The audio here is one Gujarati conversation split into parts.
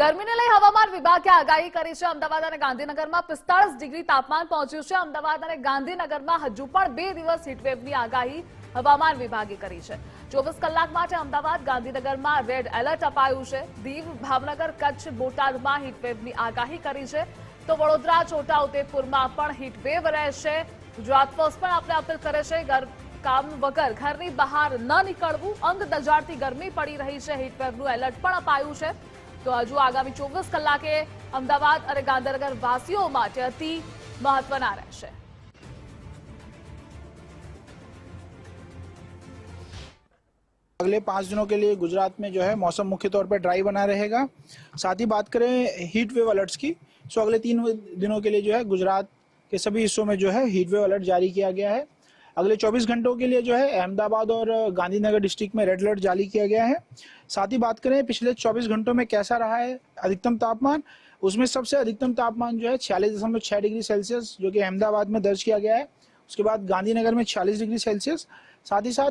ગરમીને લઈ હવામાન વિભાગે આગાહી કરી છે. અમદાવાદ અને ગાંધીનગરમાં પિસ્તાળીસ ડિગ્રી તાપમાન પહોંચ્યું છે. અમદાવાદ અને ગાંધીનગરમાં હજુ પણ બે દિવસ હીટવેવની આગાહી હવામાન વિભાગે કરી છે. ચોવીસ કલાક માટે અમદાવાદ, ગાંધીનગરમાં રેડ એલર્ટ અપાયું છે. દીવ, ભાવનગર, કચ્છ, બોટાદમાં હીટવેવની આગાહી કરી છે. તો વડોદરા, છોટાઉદેપુરમાં પણ હીટવેવ રહેશે. ગુજરાત પોસ્ટ પણ આપણે અપીલ કરે છે કામ વગર ઘરની બહાર ન નીકળવું. અંગ દજાડતી ગરમી પડી રહી છે. હીટવેવનું એલર્ટ પણ અપાયું છે. તો હજુ આગામી ચોવીસ કલાકે અમદાવાદ અને ગાંધીનગર વાસીઓ માટે અતિ મહત્વના રહેશે अगले पाँच दिनों के लिए गुजरात में जो है मौसम मुख्य तौर पर ड्राई बना रहेगा साथ ही बात करें हीट वेव अलर्ट्स की सो अगले तीन दिनों के लिए जो है गुजरात के सभी हिस्सों में जो है हीट वेव अलर्ट जारी किया गया है अगले 24 घंटों के लिए जो है अहमदाबाद और गांधीनगर डिस्ट्रिक्ट में रेड अलर्ट जारी किया गया है। साथ ही बात करें, पिछले 24 घंटों में कैसा रहा है अधिकतम तापमान? उसमें सबसे अधिकतम तापमान जो है छियालीस दशमलव छः डिग्री सेल्सियस, जो कि अहमदाबाद में दर्ज किया गया है। उसके बाद गांधीनगर में छियालीस डिग्री सेल्सियस। साथ ही साथ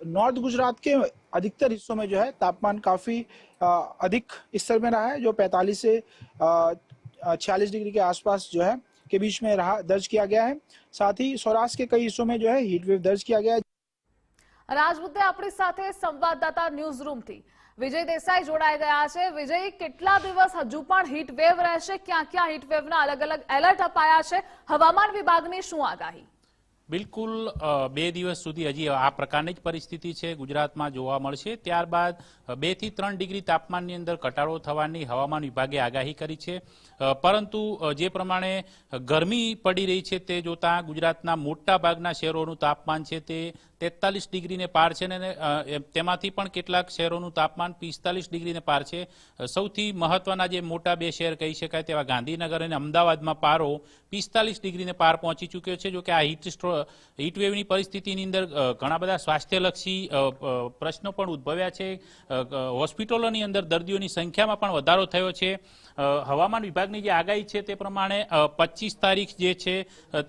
नॉर्थ गुजरात के अधिकतर हिस्सों में जो है तापमान काफ़ी अधिक स्तर में रहा है, जो 45 से छियालीस डिग्री के आसपास जो है के बीच में रहा दर्ज किया गया है साथ ही सौराष्ट्र के कई हिस्सों में जो है हीट वेव दर्ज किया गया है અને આજ મુદ્દે આપણી સાથે સંવાદદાતા ન્યૂઝ રૂમથી વિજય દેસાઈ જોડાઈ ગયા છે વિજય કેટલા દિવસ હજુ પણ હીટ વેવ રહેશે ક્યાં ક્યાં હીટ વેવના અલગ અલગ એલર્ટ અપાયા છે હવામાન વિભાગની શું આગાહી બિલકુલ બે દિવસ સુધી હજી આ પ્રકારની જ પરિસ્થિતિ છે ગુજરાતમાં જોવા મળશે. ત્યારબાદ બેથી ત્રણ ડિગ્રી તાપમાનની અંદર ઘટાડો થવાની હવામાન વિભાગે આગાહી કરી છે. પરંતુ જે પ્રમાણે ગરમી પડી રહી છે તે જોતા ગુજરાતના મોટા ભાગના શહેરોનું તાપમાન છે તે તેતાલીસ ડિગ્રીને પાર છે ને તેમાંથી પણ કેટલાક શહેરોનું તાપમાન પિસ્તાલીસ ડિગ્રીને પાર છે. સૌથી મહત્વના જે મોટા બે શહેર કહી શકાય તેવા ગાંધીનગર અને અમદાવાદમાં પારો પિસ્તાલીસ ડિગ્રીને પાર પહોંચી ચૂક્યો છે. જો કે આ હીટ હીટવેવની હીટ વેવની પરિસ્થિતિની અંદર ઘણા બધા સ્વાસ્થ્યલક્ષી પ્રશ્નો પણ ઉદ્ભવ્યા છે. હોસ્પિટલોની અંદર દર્દીઓની સંખ્યામાં પણ વધારો થયો છે. હવામાન વિભાગની જે આગાહી છે તે પ્રમાણે પચીસ તારીખ જે છે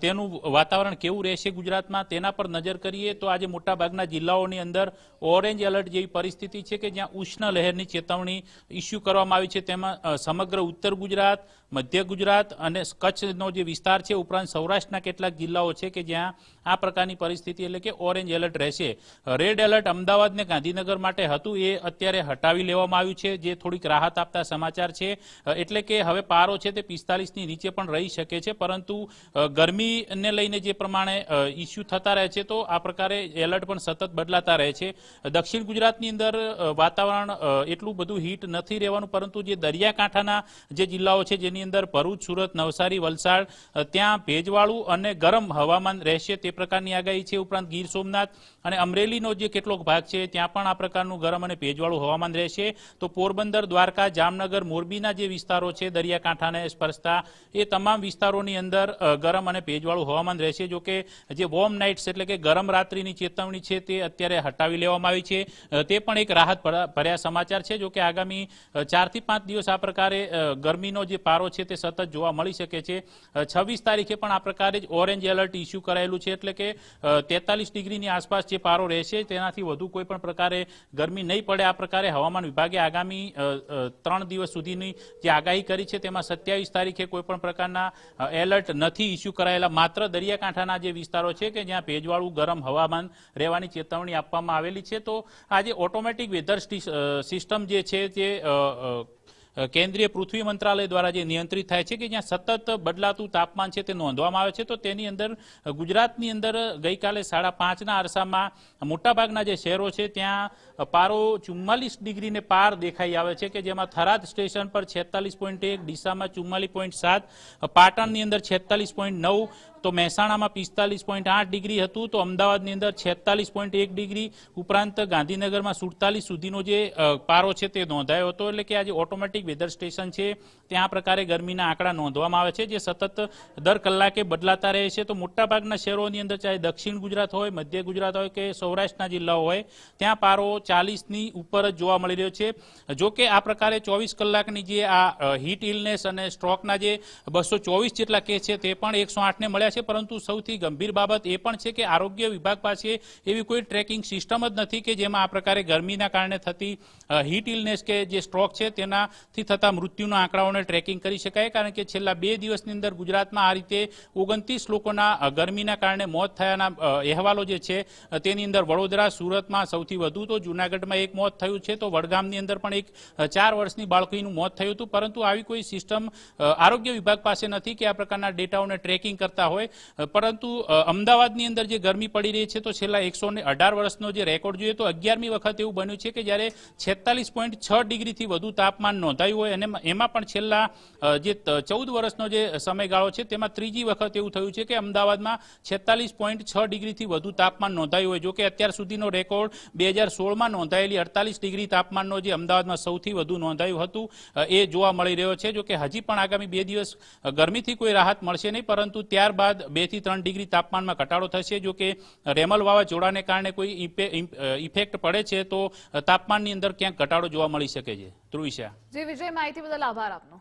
તેનું વાતાવરણ કેવું રહેશે ગુજરાતમાં તેના પર નજર કરીએ તો આજે મોટાભાગના જિલ્લાઓની અંદર ઓરેન્જ એલર્ટ જેવી પરિસ્થિતિ છે કે જ્યાં ઉષ્ણ લહેરની ચેતવણી ઇસ્યુ કરવામાં આવી છે. તેમાં સમગ્ર ઉત્તર ગુજરાત, મધ્ય ગુજરાત અને કચ્છનો જે વિસ્તાર છે, ઉપરાંત સૌરાષ્ટ્રના કેટલાક જિલ્લાઓ છે કે જ્યાં આ પ્રકારની પરિસ્થિતિ એટલે કે ઓરેન્જ એલર્ટ રહેશે. રેડ એલર્ટ અમદાવાદ ને ગાંધીનગર માટે હતું, એ અત્યારે હટાવી લેવામાં આવ્યું છે, જે થોડીક રાહત આપતા સમાચાર છે. એટલે કે હવે પારો છે તે પિસ્તાલીસની નીચે પણ રહી શકે છે, પરંતુ ગરમીને લઈને જે પ્રમાણે ઇસ્યુ થતા રહે છે, તો આ પ્રકારે એલર્ટ પણ સતત બદલાતા રહે છે. દક્ષિણ ગુજરાતની અંદર વાતાવરણ એટલું બધું હીટ નથી રહેવાનું, પરંતુ જે દરિયાકાંઠાના જે જિલ્લાઓ છે, જેની અંદર ભરૂચ, સુરત, નવસારી, વલસાડ ત્યાં ભેજવાળું અને ગરમ હવામાન રહેશે તે પ્રકારની આગાહી છે. ઉપરાંત ગીર સોમનાથ અને અમરેલીનો જે કેટલોક ભાગ છે, ત્યાં પણ આ પ્રકારનું ગરમ અને ભેજવાળું હવામાન રહેશે. તો પોરબંદર, દ્વારકા, જામનગર, મોરબીના જે વિસ્તારો છે, દરિયાકાંઠાને સ્પર્શતા, એ તમામ વિસ્તારોની અંદર ગરમ અને ભેજવાળું હવામાન રહેશે. જો કે જે વોર્મ નાઇટ્સ એટલે કે ગરમ રાત્રિની ચેતવણી છે તે અત્યારે હટાવી લેવામાં આવી છે. તે પણ એક રાહત ભરા- ભર્યા સમાચાર છે, જો કે આગામી ચારથી પાંચ દિવસ આ પ્રકારે ગરમીનો જે પારો છે તે સતત જોવા મળી શકે છે. છવ્વીસ તારીખે પણ આ પ્રકારે જ ઓરેન્જ એલર્ટ ઇસ્યુ કરાયેલું છે, એટલે કે તેતાલીસ ડિગ્રીની આસપાસ જે પારો રહેશે તેનાથી વધુ કોઈ પણ પ્રકારે ગરમી નહીં પડે. આ પ્રકારે હવામાન વિભાગે આગામી ત્રણ દિવસ સુધીની જે આગાહી કરી છે, તેમાં સત્યાવીસ તારીખે કોઈ પણ પ્રકારના એલર્ટ નથી ઇસ્યુ કરાયેલા. માત્ર દરિયાકાંઠાના જે વિસ્તારો છે કે જ્યાં ભેજવાળું ગરમ હવામાન રહેવાની ચેતવણી આપવામાં આવેલી છે. તો આજે ઓટોમેટિક વેધર સિસ્ટમ જે છે તે કેન્દ્રીય પૃથ્વી મંત્રાલય દ્વારા જે નિયંત્રિત થાય છે કે જ્યાં સતત બદલાતું તાપમાન છે તે નોંધવામાં આવે છે. તો તેની અંદર ગુજરાતની અંદર ગઈકાલે સાડા પાંચના અરસામાં મોટાભાગના જે શહેરો છે ત્યાં પારો ચુમ્માલીસ ડિગ્રીને પાર દેખાઈ આવે છે કે જેમાં થરાદ સ્ટેશન પર છેતાલીસ પોઈન્ટ એક, ડીસામાં ચુમ્માલીસ પોઈન્ટ સાત, પાટણની અંદર છેતાલીસ પોઈન્ટ નવ તો મહેસાણામાં પિસ્તાલીસ પોઈન્ટ આઠ ડિગ્રી હતું, તો અમદાવાદની અંદર છેતાલીસ પોઈન્ટ એક ડિગ્રી, ઉપરાંત ગાંધીનગરમાં સુડતાલીસ સુધીનો જે પારો છે તે નોંધાયો હતો. એટલે કે આજે ઓટોમેટિક વેધર સ્ટેશન છે, ત્યાં પ્રકારે ગરમીના આંકડા નોંધવામાં આવે છે, જે સતત દર કલાકે બદલાતા રહે છે. તો મોટાભાગના શહેરોની અંદર ચાહે દક્ષિણ ગુજરાત હોય, મધ્ય ગુજરાત હોય કે સૌરાષ્ટ્રના જિલ્લાઓ હોય, ત્યાં પારો ચાલીસની ઉપર જ જોવા મળી રહ્યો છે. જો કે આ પ્રકારે ચોવીસ કલાકની જે આ હીટ ઇલનેસ અને સ્ટ્રોકના જે બસો ચોવીસ જેટલા કેસ છે, તે પણ એકસો આઠને મળ્યા રહ્યા છે, પરંતુ સૌથી ગંભીર બાબત એ પણ છે કે આરોગ્ય વિભાગ પાસે એવી કોઈ ટ્રેકિંગ સિસ્ટમ જ નથી કે જેમાં આ પ્રકારે ગરમીના કારણે થતી હીટ ઇલનેસ કે જે સ્ટ્રોક છે તેનાથી થતા મૃત્યુના આંકડાઓને ટ્રેકિંગ કરી શકાય. કારણ કે છેલ્લા બે દિવસની અંદર ગુજરાતમાં આ રીતે ઓગણત્રીસ લોકોના ગરમીના કારણે મોત થયાના અહેવાલો જે છે તેની અંદર વડોદરા, સુરતમાં સૌથી વધુ, તો જૂનાગઢમાં એક મોત થયું છે, તો વડગામની અંદર પણ એક ચાર વર્ષની બાળકીનું મોત થયું હતું. પરંતુ આવી કોઈ સિસ્ટમ આરોગ્ય વિભાગ પાસે નથી કે આ પ્રકારના ડેટાઓને ટ્રેકિંગ કરતા હોય. અ, પરંતુ અમદાવાદની અંદર જે ગરમી પડી રહી છે તો છેલ્લા એકસો ને અઢાર વર્ષનો જે રેકોર્ડ જોઈએ તો અગિયારમી વખત એવું બન્યું છે કે જ્યારે છેતાલીસ પોઈન્ટ છ ડિગ્રીથી વધુ તાપમાન નોંધાયું હોય અને એમાં પણ છેલ્લા જે ચૌદ વર્ષનો જે સમયગાળો છે તેમાં ત્રીજી વખત એવું થયું છે કે અમદાવાદમાં છેતાલીસ પોઈન્ટ છ ડિગ્રીથી વધુ તાપમાન નોંધાયું હોય. જોકે અત્યાર સુધીનો રેકોર્ડ બે હજાર સોળમાં નોંધાયેલી અડતાલીસ ડિગ્રી તાપમાનનો જે અમદાવાદમાં સૌથી વધુ નોંધાયું હતું એ જોવા મળી રહ્યો છે. જોકે હજી પણ આગામી બે દિવસ ગરમીથી કોઈ રાહત મળશે નહીં પરંતુ ત્યારબાદ બેથી ત્રણ ડિગ્રી તાપમાનમાં ઘટાડો થશે. જો કે રેમલ વાવાઝોડાને કારણે કોઈ ઇફેક્ટ પડે છે, તો તાપમાનની અંદર ક્યાંક ઘટાડો જોવા મળી શકે છે. ધ્રુવિશા. જી, વિજય, માહિતી બદલ આભાર આપનો.